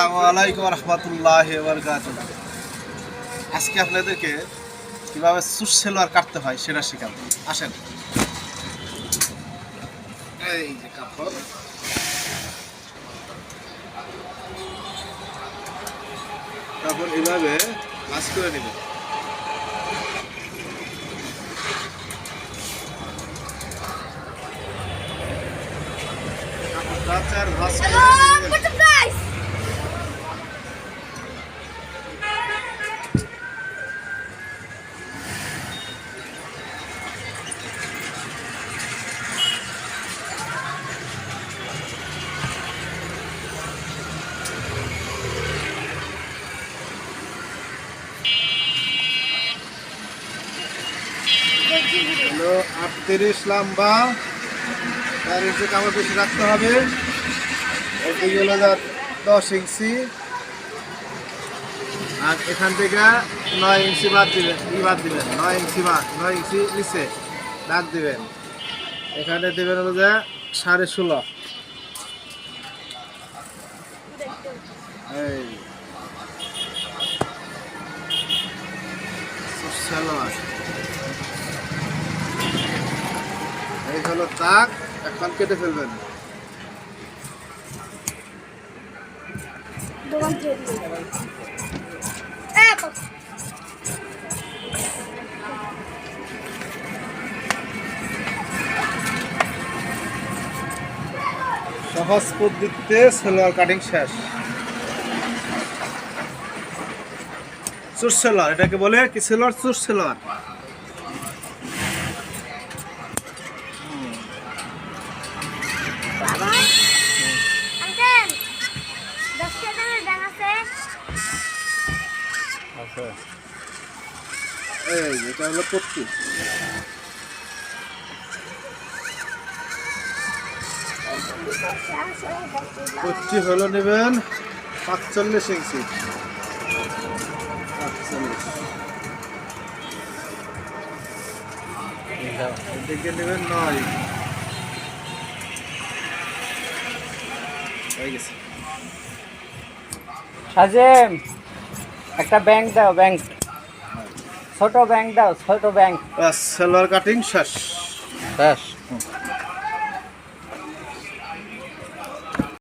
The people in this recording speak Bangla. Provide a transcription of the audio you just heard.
আলাইকুম রহমতুল্লাহ আজকে আপনাদেরকে কীভাবে সুস সেলোয়ার কাটতে হয় সেটা শেখাবো। আসেন। এই যে কাপড়। তারপর এভাবে ভাঁজ করে নেবেন কাপড়টা চার ভাঁজ করে হলো আটত্রিশ লম্বা, তার ইঞ্চি কামড় বেশি রাখতে হবে। এই হলো দশ ইঞ্চি। আর এখান থেকে নয় ইঞ্চি বাদ দিবেন, ই বাদ দিবেন, নয় ইঞ্চি বাদ, নয় ইঞ্চি নিচে দাগ দিবেন। এখানে দিবেন হলো যে সাড়ে ষোলো। এই। সালোয়ার এই হলো তাক, এখন কেটে ফেলবেন. সহজ পদ্ধতিতে সালোয়ার কাটিং শেষ। চুর সালোয়ার, এটাকে বলে কি সেলোয়ার? চুর সালোয়ার। আচ্ছা এই এটা হলো পট্টি। পট্টি হলো নেবেন পাঁচচল্লিশ ইঞ্চি। পাঁচচল্লিশ। নেবেন নয়। একটা ব্যাংক দাও ব্যাংক ছোট ব্যাংক দাও ছোট ব্যাংক বাস কাটিং শেষ। ব্যাস